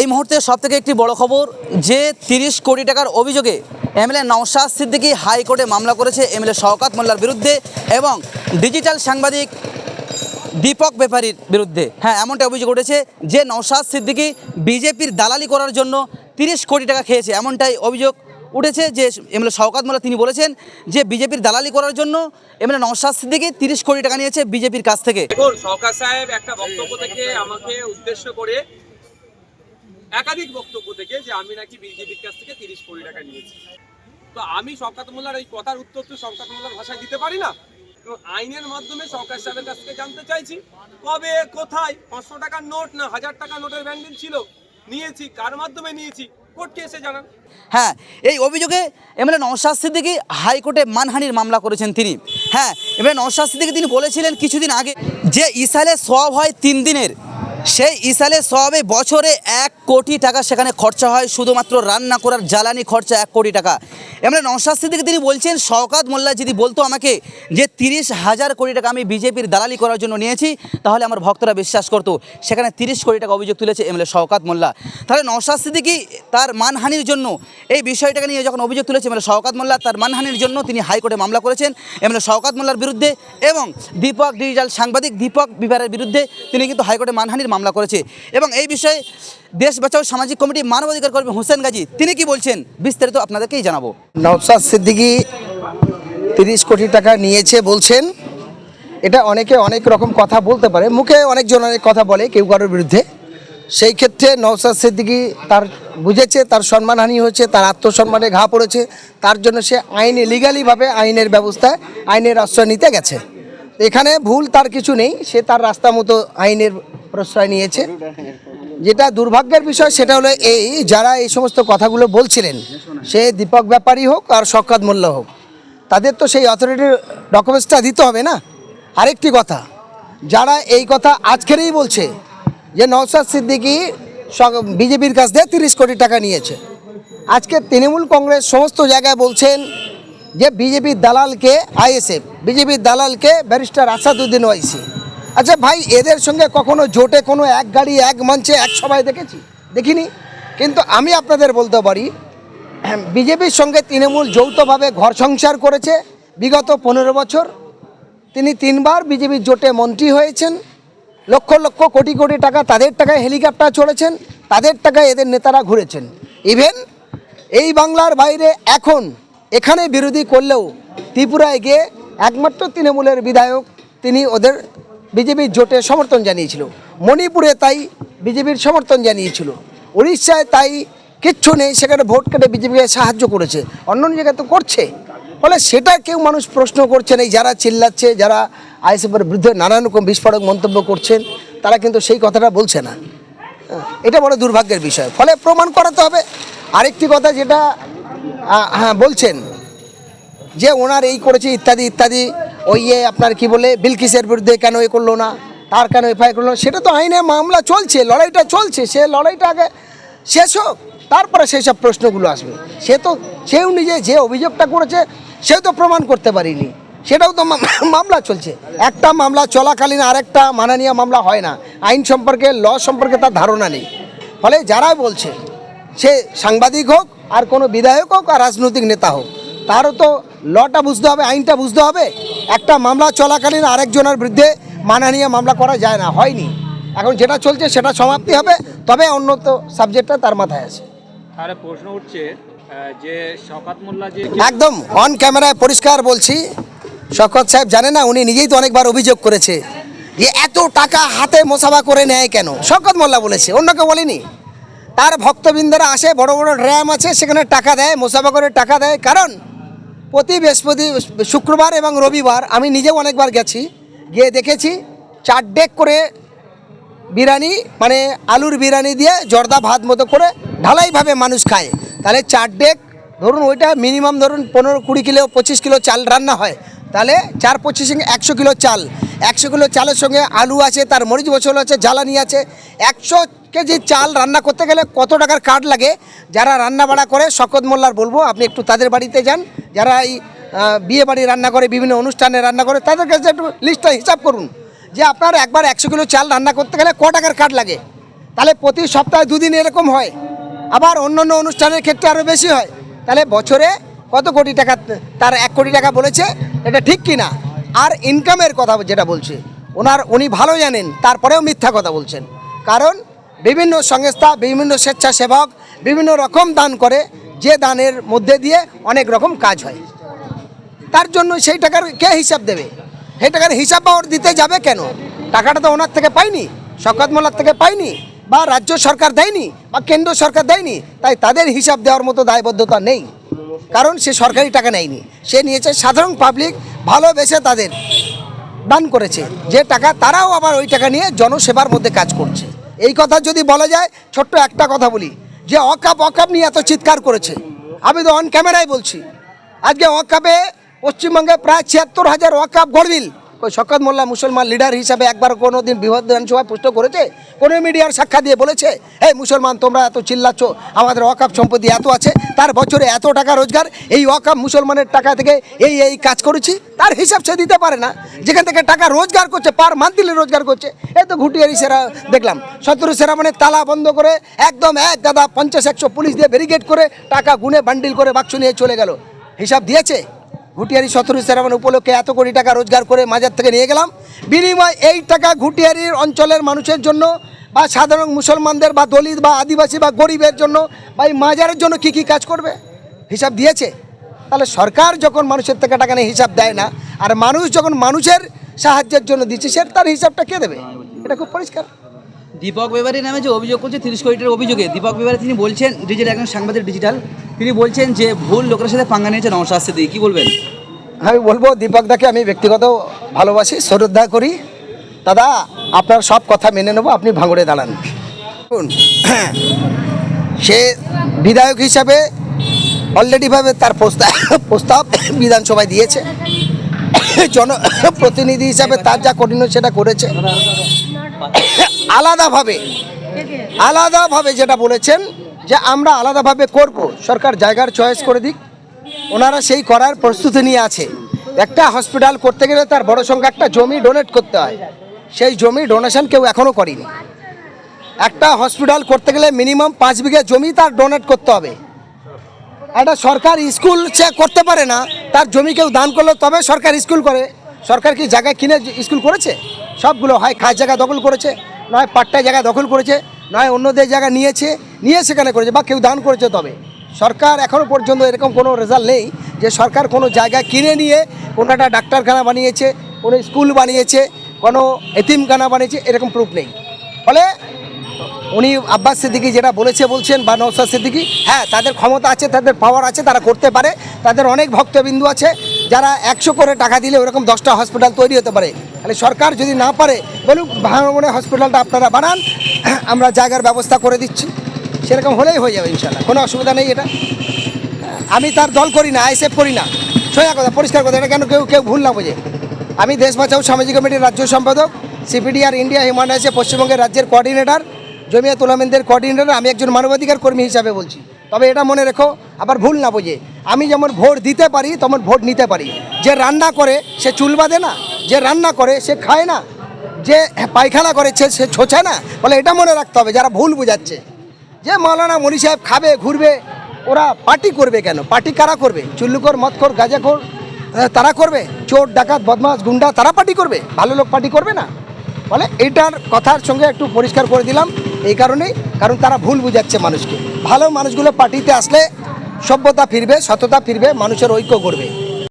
এই মুহূর্তে সব থেকে একটি বড় খবর, যে তিরিশ কোটি টাকার অভিযোগে এমএলএ নওশাদ সিদ্দিকী হাইকোর্টে মামলা করেছে এমএলএ শওকাত মোল্লার বিরুদ্ধে এবং ডিজিটাল সাংবাদিক দীপক ব্যাপারীর বিরুদ্ধে। হ্যাঁ এমনটা অভিযোগ উঠেছে যে নওশাদ সিদ্দিকী বিজেপির দালালি করার জন্য তিরিশ কোটি টাকা খেয়েছে। এমনটাই অভিযোগ উঠেছে যে এমএলএ শওকাত মোল্লা তিনি বলেছেন যে বিজেপির দালালি করার জন্য এমএলএ নওশাদ সিদ্দিকী তিরিশ কোটি টাকা নিয়েছে বিজেপির কাছ থেকে। সরকার সাহেব একটা বক্তব্য থেকে আমাকে উদ্দেশ্য করে একাধিক বক্তব্য থেকে যে আমি নাকি বিজেপির কাছ থেকে তিরিশ কোটি টাকা নিয়েছি। তো আমি শওকাত মোল্লার এই কথার উত্তর তো শওকাত মোল্লার ভাষায় দিতে পারি না। আইনের মাধ্যমে সরকার সাহেবের কাছ থেকে জানতে চাইছি, কবে, কোথায়, পাঁচশো টাকার নোট না হাজার টাকা নোটের ব্যান্ডেল ছিল? নিয়েছি, কার মাধ্যমে নিয়েছি? জানান। হ্যাঁ এই অভিযোগে এমএলএ নওশাদ সিদ্দিকী হাইকোর্টে মানহানির মামলা করেছেন তিনি। হ্যাঁ এবার নওশাদ সিদ্দিকী তিনি বলেছিলেন কিছুদিন আগে যে ইসালে সব হয় তিন দিনের। সেই ইসালে সবে বছরে এক কোটি টাকা সেখানে খরচা হয়, শুধুমাত্র রান্না করার জ্বালানি খরচা এক কোটি টাকা। এমনি নওশাদ সিদ্দিকী তিনি বলছেন, শওকাত মোল্লা যদি বলতো আমাকে যে তিরিশ হাজার কোটি টাকা আমি বিজেপির দালালি করার জন্য নিয়েছি, তাহলে আমার ভক্তরা বিশ্বাস করতো। সেখানে তিরিশ কোটি টাকা অভিযোগ তুলেছে এমএলএ শওকাত মোল্লা। তাহলে নওশাদ সিদ্দিকী তার মানহানির জন্য এই বিষয়টাকে নিয়ে যখন অভিযোগ তুলেছে এমএলএ শওকাত মোল্লা তার মানহানির জন্য তিনি হাইকোর্টে মামলা করেছেন। এমএলএ শওকাত মোল্লার বিরুদ্ধে এবং দীপক, ডিজিটাল সাংবাদিক দীপক বিবারের বিরুদ্ধে তিনি কিন্তু হাইকোর্টে মানহানির মামলা করেছে। এবং এই বিষয়ে দেশ বাঁচাও সামাজিক কমিটি মানবাধিকার কর্মী হোসেন গাজী, তিনি কি বলছেন বিস্তারিত আপনাদেরকেই জানাব। নওসাদ সিদ্দিকি তিরিশ কোটি টাকা নিয়েছে বলছেন। এটা অনেকে অনেক রকম কথা বলতে পারে, মুখে অনেকজন অনেক কথা বলে কেউ কারোর বিরুদ্ধে। সেই ক্ষেত্রে নওসাদ সিদ্দিকি তার বুঝেছে, তার সম্মানহানি হয়েছে, তার আত্মসম্মানে ঘা পড়েছে, তার জন্য সে আইনে লিগালিভাবে আইনের ব্যবস্থায় আইনের আশ্রয় নিতে গেছে। এখানে ভুল তার কিছু নেই, সে তার রাস্তা মতো আইনের প্রশ্রয় নিয়েছে। যেটা দুর্ভাগ্যের বিষয়, সেটা হলো এই যারা এই সমস্ত কথাগুলো বলছিলেন, সে দীপক ব্যাপারী হোক আর শকাত মোল্ল হোক, তাদের তো সেই অথরিটির ডকুমেন্টসটা দিতে হবে না? আরেকটি কথা, যারা এই কথা আজকেরই বলছে যে নওসাদ সিদ্দিকি বিজেপির কাছ থেকে তিরিশ কোটি টাকা নিয়েছে, আজকে তৃণমূল কংগ্রেস সমস্ত জায়গায় বলছেন যে বিজেপির দালালকে আইএসএফ বিজেপির দালালকে ব্যারিস্টার আসাদুদ্দিন ওয়াইসি। আচ্ছা ভাই, এদের সঙ্গে কখনো জোটে কোনো এক গাড়ি, এক মঞ্চে, এক সভায় দেখেছি? দেখিনি? কিন্তু আমি আপনাদের বলতে পারি বিজেপির সঙ্গে তৃণমূল যৌথভাবে ঘর সংসার করেছে বিগত পনেরো বছর। তিনি তিনবার বিজেপির জোটে মন্ত্রী হয়েছেন। লক্ষ লক্ষ কোটি কোটি টাকা তাদের টাকায় হেলিকপ্টার চড়েছেন, তাদের টাকায় এদের নেতারা ঘুরেছেন। ইভেন এই বাংলার বাইরে এখন এখানে বিরোধী করলেও ত্রিপুরায় গিয়ে একমাত্র তৃণমূলের বিধায়ক তিনি ওদের বিজেপির জোটে সমর্থন জানিয়েছিল। মণিপুরে তাই বিজেপির সমর্থন জানিয়েছিল। উড়িষ্যায় তাই কিচ্ছু নেই সেখানে ভোট কেটে বিজেপিকে সাহায্য করেছে। অন্য অন্য জায়গায় তো করছে। ফলে সেটা কেউ মানুষ প্রশ্ন করছেন এই যারা চিল্লাচ্ছে যারা আইএসএফের বিরুদ্ধে নানান রকম বিস্ফোরক মন্তব্য করছেন তারা কিন্তু সেই কথাটা বলছে না। হ্যাঁ, এটা বড় দুর্ভাগ্যের বিষয়। ফলে প্রমাণ করাতে হবে। আরেকটি কথা যেটা হ্যাঁ বলছেন যে ওনার এই করেছে ইত্যাদি ইত্যাদি, ওই ইয়ে আপনার কি বলে, বিলকিসের বিরুদ্ধে কেন এ করল না, তার কেন এফআইআর করল না, সেটা তো আইনে মামলা চলছে, লড়াইটা চলছে, সে লড়াইটা আগে শেষ হোক, তারপরে সেই সব প্রশ্নগুলো আসবে। সে তো, সেও নিজে যে অভিযোগটা করেছে সেও তো প্রমাণ করতে পারিনি। সেটাও তো মামলা চলছে। একটা মামলা চলাকালীন আরেকটা মাননীয় মামলা হয় না। আইন সম্পর্কে, ল সম্পর্কে তার ধারণা নেই। ফলে যারা বলছে, সে সাংবাদিক হোক আর কোনো বিধায়ক হোক আর রাজনৈতিক নেতা হোক তারও তো লটা বুঝতে হবে আইনটা বুঝতে হবে। একটা মামলা চলাকালীন আরেকজনের বিরুদ্ধে মাননীয় মামলা করা যায় না হয়নি। এখন যেটা চলছে সেটা সমাপ্তি হবে তবে অন্য তো সাবজেক্টটা তার মাথায় আছে। তাহলে প্রশ্ন উঠছে যে শওকাত মোল্লা যে একদম অন ক্যামেরায় পরিষ্কার বলছি শকত সাহেব জানে না উনি নিজেই তো অনেকবার অভিযোগ করেছে যে এত টাকা হাতে মোসাফা করে নেয় কেন? শকত মোল্লা বলেছে অন্য কেউ বলেনি। তার ভক্তবৃন্দরা আসে, বড় বড় ড্রাম আছে, সেখানে টাকা দেয় মোসাফা করে টাকা দেয়। কারণ প্রতি বৃহস্পতি, শুক্রবার এবং রবিবার আমি নিজেও অনেকবার গেছি, গিয়ে দেখেছি চার ডেক করে বিরিয়ানি মানে আলুর বিরিয়ানি দিয়ে জর্দা ভাত মতো করে ঢালাইভাবে মানুষ খায়। তাহলে চার ডেক ধরুন ওইটা মিনিমাম ধরুন পনেরো কুড়ি কিলো, পঁচিশ কিলো চাল রান্না হয়। তাহলে চার পঁচিশ একশো কিলো চাল। একশো কিলো চালের সঙ্গে আলু আছে, তার মরিচ মশল আছে, জ্বালানি আছে। একশো কেজি চাল রান্না করতে গেলে কত টাকার কার্ড লাগে? যারা রান্না বাড়া করে, শকত মোল্লার বলব, আপনি একটু তাদের বাড়িতে যান। যারা এই বিয়ে বাড়ি রান্না করে, বিভিন্ন অনুষ্ঠানে রান্না করে, তাদের কাছে একটু লিস্টটা হিসাব করুন। যে আপনার একবার একশো কিলো চাল রান্না করতে গেলে ক টাকার কার্ড লাগে? তাহলে প্রতি সপ্তাহে দুদিন এরকম হয়। আবার অন্য অন্য অনুষ্ঠানের ক্ষেত্রে আরও বেশি হয়। তাহলে বছরে কত কোটি টাকা, তার এক কোটি টাকা বলেছে, এটা ঠিক কি না আর ইনকামের কথা যেটা বলছে, ওনার, উনি ভালো জানেন, তারপরেও মিথ্যা কথা বলছেন। কারণ বিভিন্ন সংস্থা, বিভিন্ন স্বেচ্ছাসেবক বিভিন্ন রকম দান করে যে দানের মধ্যে দিয়ে অনেক রকম কাজ হয়। তার জন্য সেই টাকার কে হিসাব দেবে? সেই টাকার হিসাব বা ওর দিতে যাবে কেন? টাকাটা তো ওনার থেকে পাইনি, শকত মোল্লার থেকে পাইনি বা রাজ্য সরকার দেয়নি বা কেন্দ্র সরকার দেয়নি, তাই তাদের হিসাব দেওয়ার মতো দায়বদ্ধতা নেই। কারণ সে সরকারি টাকা নেয়নি, সে নিয়েছে সাধারণ পাবলিক ভালোবেসে তাদের দান করেছে। যে টাকা তারাও আবার ওই টাকা নিয়ে জনসেবার মধ্যে কাজ করছে। এই কথা যদি বলা যায়, ছোট্ট একটা কথা বলি, যে অকাপ অকাপ নিয়ে এত চিৎকার করেছে। আমি তো অন ক্যামেরায় বলছি। আজকে অকাপে পশ্চিমবঙ্গে প্রায় ছিয়াত্তর হাজার ওয়াকাপ গড়বিল। শকত মোল্লা মুসলমান লিডার হিসাবে একবার কোনো দিন বিধানসভায় প্রশ্ন করেছে? কোনো মিডিয়ার সাক্ষা দিয়ে বলেছে? এই মুসলমান, তোমরা এত চিল্লাচ্ছ, আমাদের ওয়াকাপ সম্পত্তি এত আছে, তার বছরে এত টাকা রোজগার, এই ওয়াকাপ মুসলমানের টাকা থেকে এই এই কাজ করেছি? তার হিসাব সে দিতে পারে না। যেখান থেকে টাকা রোজগার করছে, পার মান্থলি রোজগার করছে এই তো ঘুটিয়ারি সেরা, দেখলাম। শত্রু সেরা মানে তালা বন্ধ করে একদম এক দাদা পঞ্চাশ, একশো পুলিশ দিয়ে ব্যারিকেড করে টাকা গুনে বান্ডিল করে বাক্স নিয়ে চলে গেল। হিসাব দিয়েছে? ঘুটিয়ারি সতেরো সেরামান উপলক্ষে এত কোটি টাকা রোজগার করে মাজার থেকে নিয়ে গেলাম। বিনিময় এই টাকা ঘুটিয়ারির অঞ্চলের মানুষের জন্য বা সাধারণ মুসলমানদের বা দলিত বা আদিবাসী বা গরিবের জন্য বা এই মাজারের জন্য কি কি কাজ করবে? হিসাব দিয়েছে। তাহলে সরকার যখন মানুষের থেকে টাকা নিয়ে হিসাব দেয় না, আর মানুষ যখন মানুষের সাহায্যের জন্য দিচ্ছে, সে তার হিসাবটা কে দেবে? এটা খুব পরিষ্কার। দীপক বেবারি নামে যে অভিযোগ করছে, তিরিশ কোটি টাকার অভিযোগে। দীপক বেবারি তিনি বলছেন, ডিজিটাল একজন সাংবাদিক ডিজিটাল, তিনি বলছেন যে ভুল লোকের সাথে পাঙ্গা নিয়েছে, নমস্কার সিদ্দিকি কী বলবেন? আমি বলব দীপকদাকে আমি ব্যক্তিগত ভালোবাসি, শ্রদ্ধা করি। দাদা, আপনার সব কথা মেনে নেব, আপনি ভাঙড়ে দাঁড়ান। সে বিধায়ক হিসাবে অলরেডিভাবে তার প্রস্তাব প্রস্তাব বিধানসভায় দিয়েছে। জন, প্রতিনিধি হিসাবে তার যা কঠিন সেটা করেছে। আলাদাভাবে আলাদাভাবে যেটা বলেছেন যে আমরা আলাদাভাবে করব, সরকার জায়গার চয়েস করে দিক। ওনারা সেই করার প্রস্তুতি নিয়ে আছে। একটা হসপিটাল করতে গেলে তার বড় সংখ্যা একটা জমি ডোনেট করতে হয়। সেই জমি ডোনেশন কেউ এখনও করেনি। একটা হসপিটাল করতে গেলে মিনিমাম পাঁচ বিঘা জমি তার ডোনেট করতে হবে। একটা সরকার স্কুল সে করতে পারে না, তার জমি কেউ দান করলে তবে সরকার স্কুল করে। সরকার কি জায়গা কিনে স্কুল করেছে? সবগুলো হয়, খাস জায়গা দখল করেছে। নয় পাট্টা জায়গা দখল করেছে, নয় অন্যদের জায়গা নিয়েছে, নিয়ে সেখানে করেছে বা কেউ দান করেছে তবে। সরকার এখনও পর্যন্ত এরকম কোনো রেজাল্ট নেই যে সরকার কোনো জায়গা কিনে নিয়ে কোনো একটা ডাক্তারখানা বানিয়েছে, কোনো স্কুল বানিয়েছে, কোনো এতিমখানা বানিয়েছে, এরকম প্রুফ নেই। ফলে উনি আব্বাস সিদ্দিকি যেটা বলেছে বলছেন বা নৌসাদ সিদ্দিকি হ্যাঁ তাদের ক্ষমতা আছে, তাদের পাওয়ার আছে, তারা করতে পারে, তাদের অনেক ভক্তবিন্দু আছে যারা একশো করে টাকা দিলে ওরকম দশটা হসপিটাল তৈরি হতে পারে। তাহলে সরকার যদি না পারে বলুক ভাঙনে হসপিটালটা আপনারা বানান আমরা জায়গার ব্যবস্থা করে দিচ্ছি। সেরকম হলেই হয়ে যাবে ইনশাল্লাহ কোনো অসুবিধা নেই এটা। আমি তার দল করি না আইসেফ করি না। সোজা কথা, পরিষ্কার কথা, এটা কেন কেউ কেউ ভুল না বোঝে। আমি দেশ বাঁচাও, সামাজিক কমিটির রাজ্য সম্পাদক, সিপিডিআর ইন্ডিয়া, হিউম্যান রাইটসে পশ্চিমবঙ্গের রাজ্যের কোঅর্ডিনেটর জমিয়া তোলামেনদের কোঅর্ডিনেটর আমি একজন মানবাধিকার কর্মী হিসাবে বলছি। তবে এটা মনে রেখো, আবার ভুল না বোঝে। আমি যেমন ভোট দিতে পারি, তেমন ভোট নিতে পারি। যে রান্না করে, সে চুল বাঁধে না, যে রান্না করে, সে খায় না, যে পায়খানা করেছে সে ছোছে না। বলে এটা মনে রাখতে হবে, যারা ভুল বোঝাচ্ছে। যে মাওলানা মনি সাহেব খাবে, ঘুরবে, ওরা পার্টি করবে কেন? পার্টি কারা করবে? চুল্লুকর, মদখোর, গাজাখোর তারা করবে? চোর, ডাকাত বদমাস গুন্ডা, তারা পার্টি করবে? ভালো লোক পার্টি করবে না? বলে এইটার কথার সঙ্গে একটু পরিষ্কার করে দিলাম, এই কারণেই, কারণ তারা ভুল বুঝাচ্ছে মানুষকে। ভালো মানুষগুলো পার্টিতে আসলে সভ্যতা ফিরবে সততা ফিরবে মানুষের ঐক্য করবে